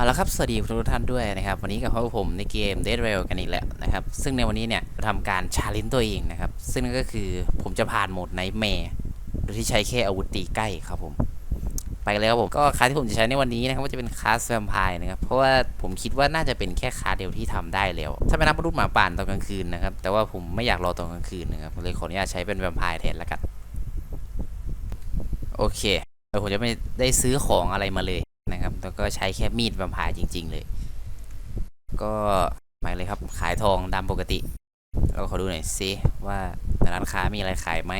เอาละครับ สวัสดีทุกท่านด้วยนะครับ วันนี้กับพวกผมในเกม Dead Rail กันอีกแล้วนะครับ ซึ่งในวันนี้เนี่ยทำการชาเลนตัวเองนะครับ ซึ่งนั่นก็คือผมจะผ่านโหมดไนท์แมร์โดยที่ใช้แค่อาวุธตีใกล้ครับผม ไปเลยครับผม ก็คาสที่ผมจะใช้ในวันนี้นะครับก็จะเป็นคาสแวมไพร์นะครับ เพราะว่าผมคิดว่าน่าจะเป็นแค่คาสเดียวที่ทำได้แล้ว ถ้าไม่นับมนุษย์หมาป่านตอนกลางคืนนะครับ แต่ว่าผมไม่อยากรอตอนกลางคืนนะครับ เลยขออนุญาตใช้เป็นแวมไพร์แทนละกัน โอเคเดี๋ยผมจะไม่ได้ซื้อของอะไรมาเลย ก็ใช้แค่มีดแวมพร์จริง ๆ เลย ก็มาเลยครับ ขายทองตามปกติ เราขอดูหน่อยซิว่าในร้านค้ามีอะไรขายไหม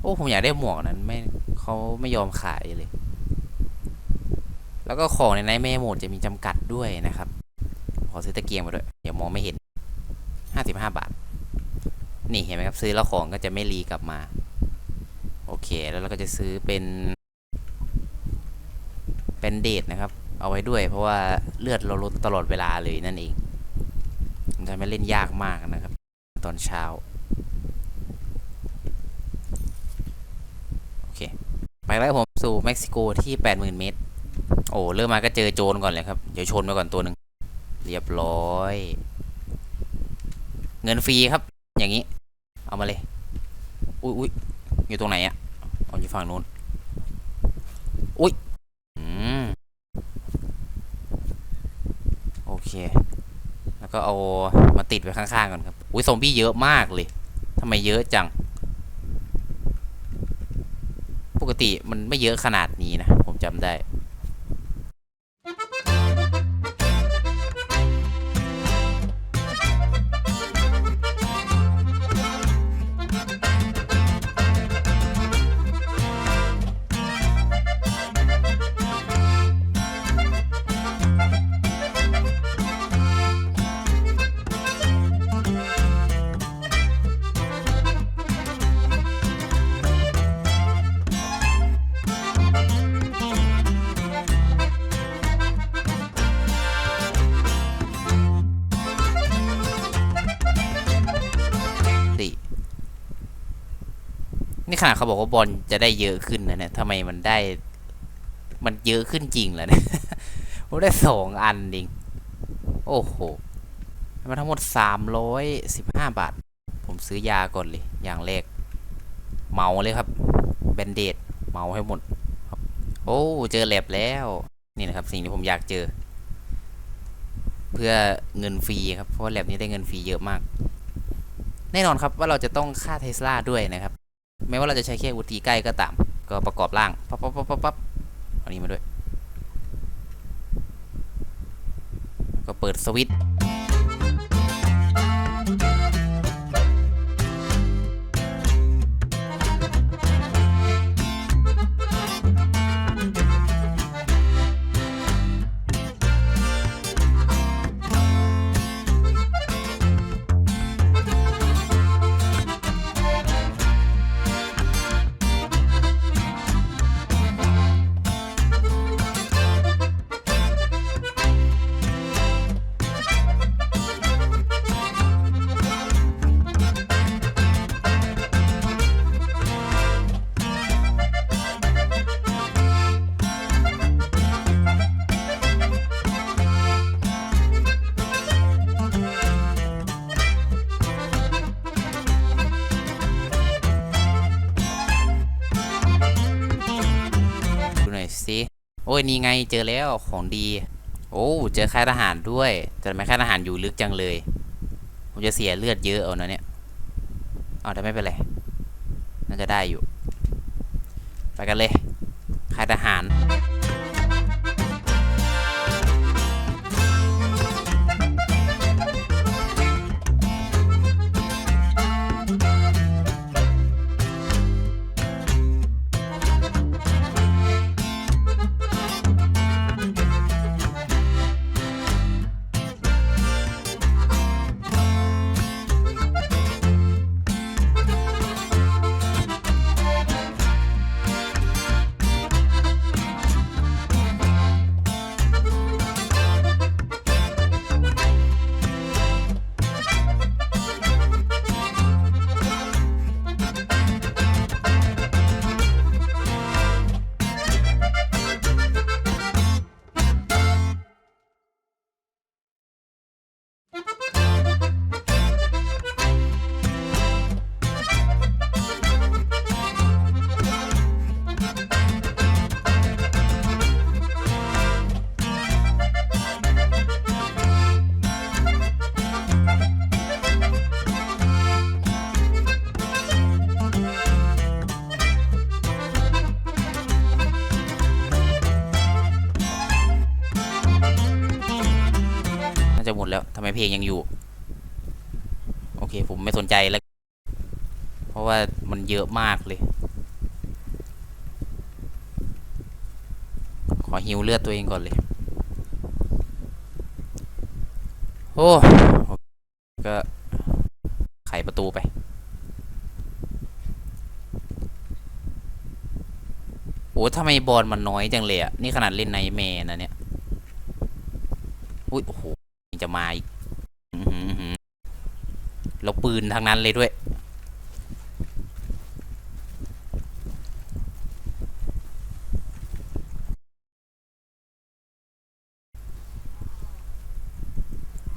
โอ้ผมอยากได้หมวกนั้นไม่เขาไม่ยอมขายเลย แล้วก็ของในไนแม่โหมดจะมีจำกัดด้วยนะครับ ขอซื้อตะเกียงมาด้วยเดี๋ยวมองไม่เห็นห้าสิบห้าบาท นี่เห็นไหมครับซื้อแล้วของก็จะไม่รีกลับมา โอเค แล้วเราก็จะซื้อเป็น เป็นเดทนะครับ เอาไว้ด้วย เพราะว่าเลือดเราลดตลอดเวลาเลยนั่นเองมันจะไม่เล่นยากมากนะครับ ตอนเช้า โอเค ไปแล้วผมสู่เม็กซิโกที่ 80,000 เมตร โอ้ เริ่มมาก็เจอโจรก่อนเลยครับ เดี๋ยวชนไปก่อนตัวหนึ่งเรียบร้อย เงินฟรีครับ อย่างนี้ เอามาเลย อุ้ยอุ้ยอยู่ตรงไหนอะเอาอยู่ฝั่งนู้นอุ้ย อืม โอ เค แล้วก็เอามาติดไว้ข้างๆก่อนครับอุ้ยซอมบี้เยอะมากเลยทำไมเยอะจัง ปกติมันไม่เยอะขนาดนี้นะ ผมจำได้ เขาบอกว่าบอลจะได้เยอะขึ้นนะเนี่ยทำไมมันได้ มันเยอะขึ้นจริงเหรอเนี่ยผมได้สองอันเองโอ้โหมันทั้งหมดสามร้อยสิบห้าบาท ผมซื้อยาก่อนเลย อย่างแรก เมาเลยครับแบนเดดเมาให้หมด โอ้เจอแลบแล้ว นี่นะครับ สิ่งที่ผมอยากเจอ เพื่อเงินฟรีครับ เพราะว่าแลบนี้ได้เงินฟรีเยอะมาก แน่นอนครับว่าเราจะต้องฆ่าเทสลาด้วยนะครับ ไม่ว่าเราจะใช้แค่อุตีใกล้ก็ตาม ก็ประกอบร่างปั๊บปั๊บปั๊บปั๊บปั๊บเอานี้มาด้วย ก็เปิดสวิตช์ อ้ยนี่ไงเจอแล้วของดี โอ้เจอค่ายทหารด้วยแต่ทำไมค่ายทหารอยู่ลึกจังเลยผมจะเสียเลือดเยอะเอานะเนี่ยเอาแต่ไม่เป็นไรน่าจะได้อยู่ ไปกันเลยค่ายทหาร เพลงยังอยู่ โอเค ผมไม่สนใจแล้ว เพราะว่ามันเยอะมากเลย ขอฮิวเลือดตัวเองก่อนเลย โอ้ก็ไขประตูไปโอ้ทำไมบอลมันน้อยจังเลยอะนี่ขนาดเล่นไนแมนนะเนี่ย อุ้ยโอ้โหจะมาอีก แล้วปืนทางนั้นเลยด้วย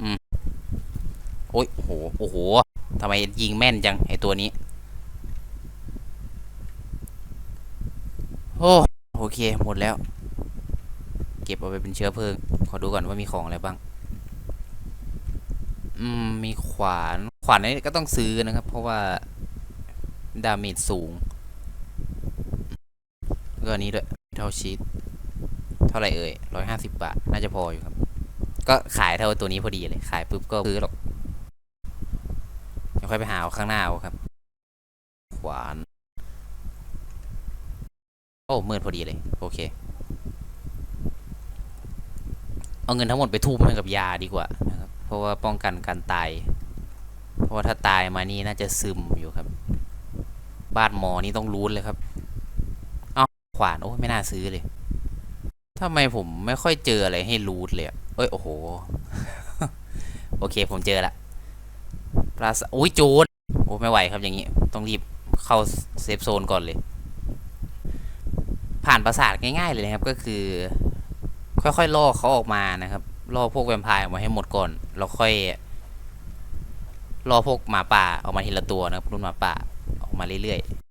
อืม โอ้ยโอ้โห โอ้โหทำไมยิงแม่นจัง ไอตัวนี้ โอ้ โอเค หมดแล้ว เก็บเอาไปเป็นเชื้อเพลิง ขอดูก่อนว่ามีของอะไรบ้าง อืม มีขวาน วานนี้ก็ต้องซื้อนะครับ เพราะว่า ดาเมจสูงก็อันนี้ด้วยเท่าชีตเท่าไหร่เอ่ยร้อยห้าสิบบาท น่าจะพออยู่ครับ ก็ขายเท่าตัวนี้พอดีเลย ขายปุ๊บก็ซื้อหรอกเดี๋ยวค่อยไปหาข้างหน้าเอาครับ ขวาน โอ้มืดพอดีเลย โอเค เอาเงินทั้งหมดไปทุ่มให้กับยาดีกว่านะครับ เพราะว่าป้องกันการตาย เพราะถ้าตายมานี่น่าจะซึมอยู่ครับ บ้านหมอนี่ต้องรู้เลยครับ เอ้าขวานโอ้ไม่น่าซื้อเลยทำไมผมไม่ค่อยเจออะไรให้รูทเลยเอ้ยโอ้โห โอเคผมเจอละปราสอุ้ยโจรโอ้ไม่ไหวครับอย่างนี้ ต้องรีบเข้าเซฟโซนก่อนเลย ผ่านปราสาทง่ายๆเลยนะครับ ก็คือ ค่อยๆล่อเขาออกมานะครับล่อพวกแวมไพร์ออกมาให้หมดก่อนแล้วค่อย ล่อพวกหมาป่าออกมาทีละตัวนะครับรุ่นหมาป่าออกมาเรื่อยๆ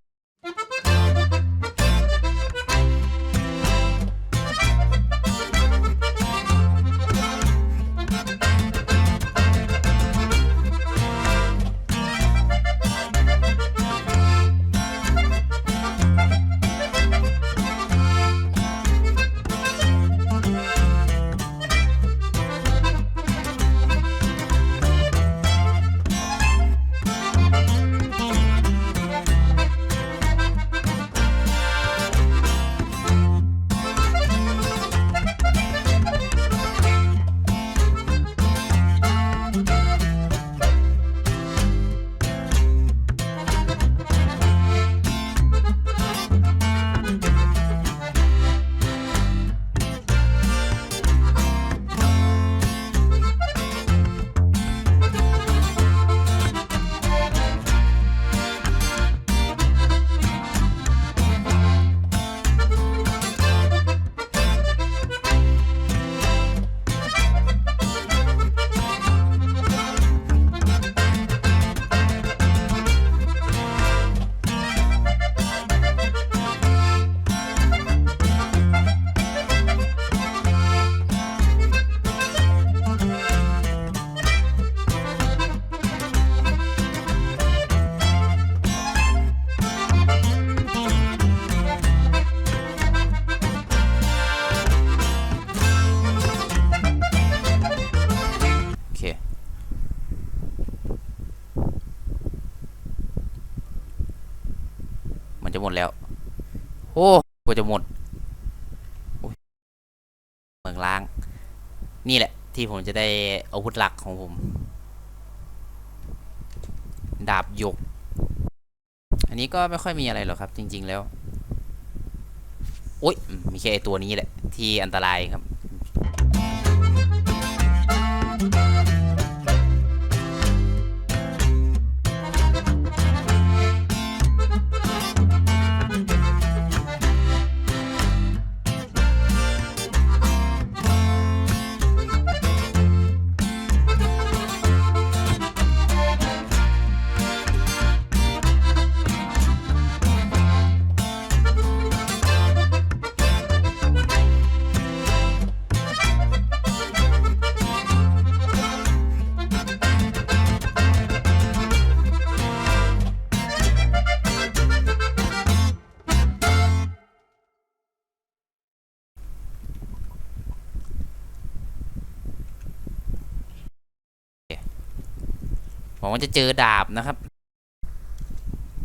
จะหมดเมืองล้าง นี่แหละ ที่ผมจะได้อาวุธหลักของผม ดาบหยก อันนี้ก็ไม่ค่อยมีอะไรหรอกครับ จริง ๆ แล้วโอ๊ยมีแค่ตัวนี้แหละ ที่อันตรายครับ งว่าจะเจอดาบนะครับ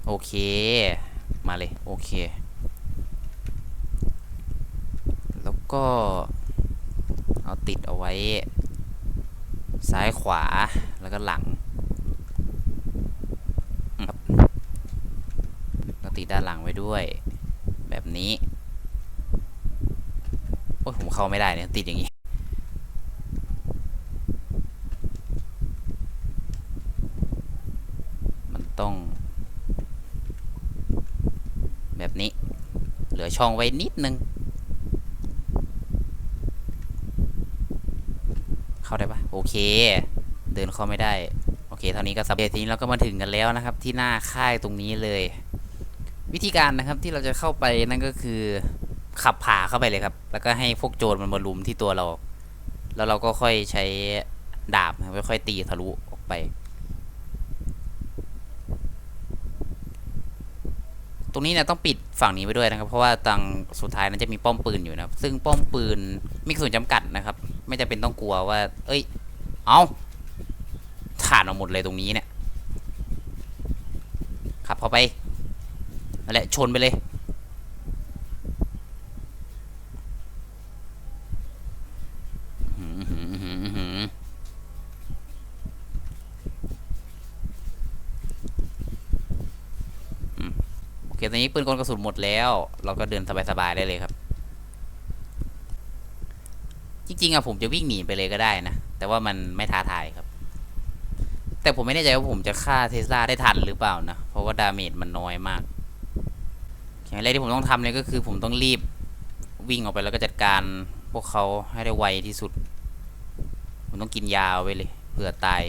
โอเค มาเลย โอเค แล้วก็ เอาติดเอาไว้ ซ้ายขวาแล้วก็หลังครับก็ติดด้านหลังไว้ด้วย แบบนี้ โอ้ยผมเข้าไม่ได้เนี่ยติดอย่างนี้ต้อง แบบนี้ เหลือ ช่องไว้นิดนึง เข้าได้ปะโอเค เดินเข้าไม่ได้ โอเคเท่านี้ก็สำเร็จทีนี้เราก็มาถึงกันแล้วนะครับ ที่หน้าค่ายตรงนี้เลย วิธีการนะครับที่เราจะเข้าไปนั่นก็คือขับผ่าเข้าไปเลยครับ แล้วก็ให้พวกโจรมันมาลุมที่ตัวเรา แล้วเราก็ค่อยใช้ดาบครับค่อยๆตีทะลุออกไป ตรงนี้เนี่ยต้องปิดฝั่งนี้ไปด้วยนะครับ เพราะว่าตังสุดท้ายนั้นจะมีป้อมปืนอยู่นะซึ่งป้อมปืนมีกระสุนจำกัดนะครับ ไม่จำเป็นต้องกลัวว่า เอ้ย เอาฐานเอาหมดเลยตรงนี้เนี่ยขับเข้าไปนั่นแหละชนไปเลย อื้อหืออื้อหืออื้อหืออืมโอเค ตอนนี้ปืนกลกระสุนหมดแล้ว เราก็เดินสบายๆได้เลยครับ จริงๆอะผมจะวิ่งหนีไปเลยก็ได้นะ แต่ว่ามันไม่ท้าทายครับ แต่ผมไม่แน่ใจว่าผมจะฆ่าเทสลาได้ทันหรือเปล่านะ เพราะว่าดาเมจมันน้อยมาก อย่างแรกที่ผมต้องทำเลยก็คือ ผมต้องรีบวิ่งออกไปแล้วก็จัดการพวกเขาให้ได้ไวที่สุด ผมต้องกินยาไว้เลยเผื่อตาย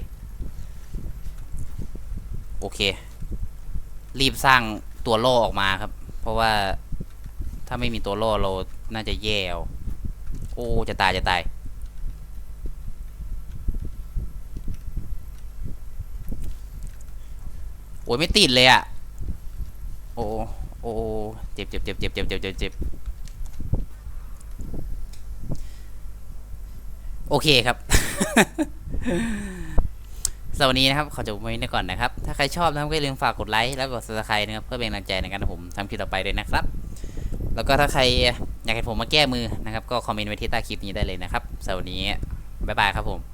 โอเค รีบสร้าง ตัวโล่ออกมาครับ เพราะว่าถ้าไม่มีตัวโล่เราน่าจะแย่อาโอ้จะตายจะตาย โอ้ยไม่ติดเลยอะโอ้โอ้เจ็บเจ็บเจ็บเจ็บเจ็บเจ็บเจ็บเจ็บโอเคครับ สวันนี้นะครับ ขอจบไว้ในก่อนนะครับ ถ้าใครชอบนะครับก็อย่าลืมฝากกดไลค์แล้วกด subscribe นะครับเพื่อเป็นกำลังใจในการทำผมทำคลิปต่อไปด้วยนะครับ แล้วก็ถ้าใครอยากให้ผมมาแก้มือนะครับ ก็คอมเมนต์ไว้ที่ใต้คลิปนี้ได้เลยนะครับสวันนี้บ๊ายบายครับผม